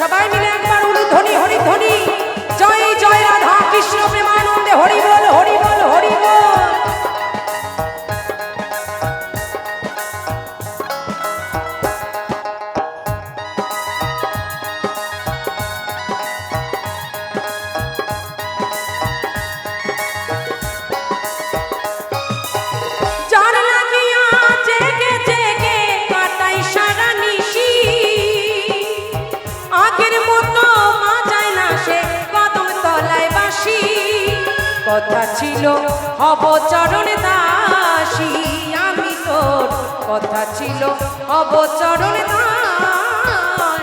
সবাই মিলে একবার উলুধ্বনি হরিধ্বনি। জয় কথা ছিল হব চরণ দাসী। আমি তোর কথা ছিল হব চরণ দাসী।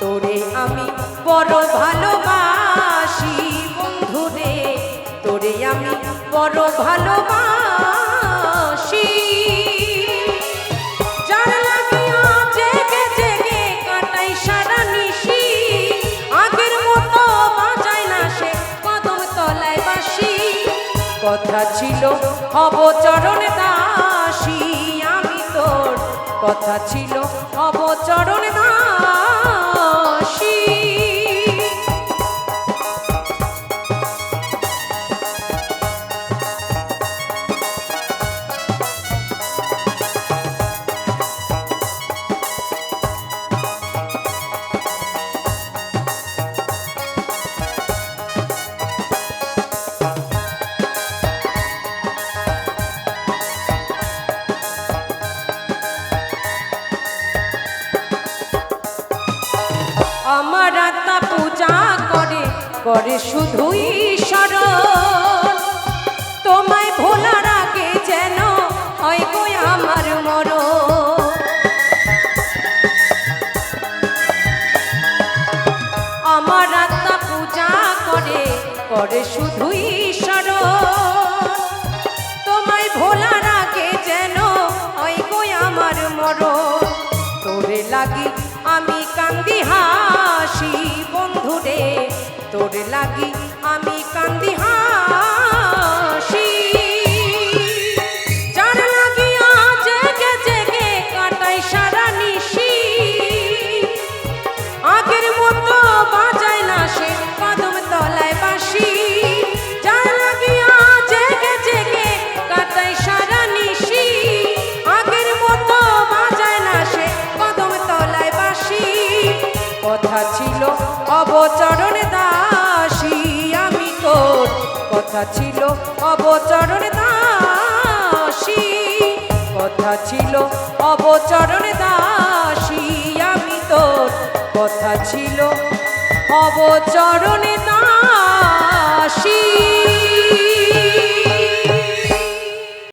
তোরে আমি বড় ভালোবাসি বন্ধু রে তোরে আমি বড় ভালোবাসি। কথা ছিল অবচরণ দাসী, আমি তোর কথা ছিল হব চরণ দাসী। করে শুধুই শুধু তোমায় ভোলার আগে যেন হয় গো আমার মর আমার আত্মা পূজা করে করে শুধুই ঈশ্বর তোমায় ভোলার আগে যেন হয় গো আমার মর তোরে লাগি আমি কান্দি হাসি, বন্ধুরে। তোরে লাগি আমি কান্দি হাসি। যার লাগিয়া জেগে আগের সে বাসি জেগে কাটাই সারা নিশি। আগের মতো বাজায় না সে কদম তলায় বাসি কথা ছিল অবচরণ কথা ছিল অবচরণ দাসী। কথা ছিল অবচরণ দাসী আমি তো কথা ছিল অবচরণ দাসী।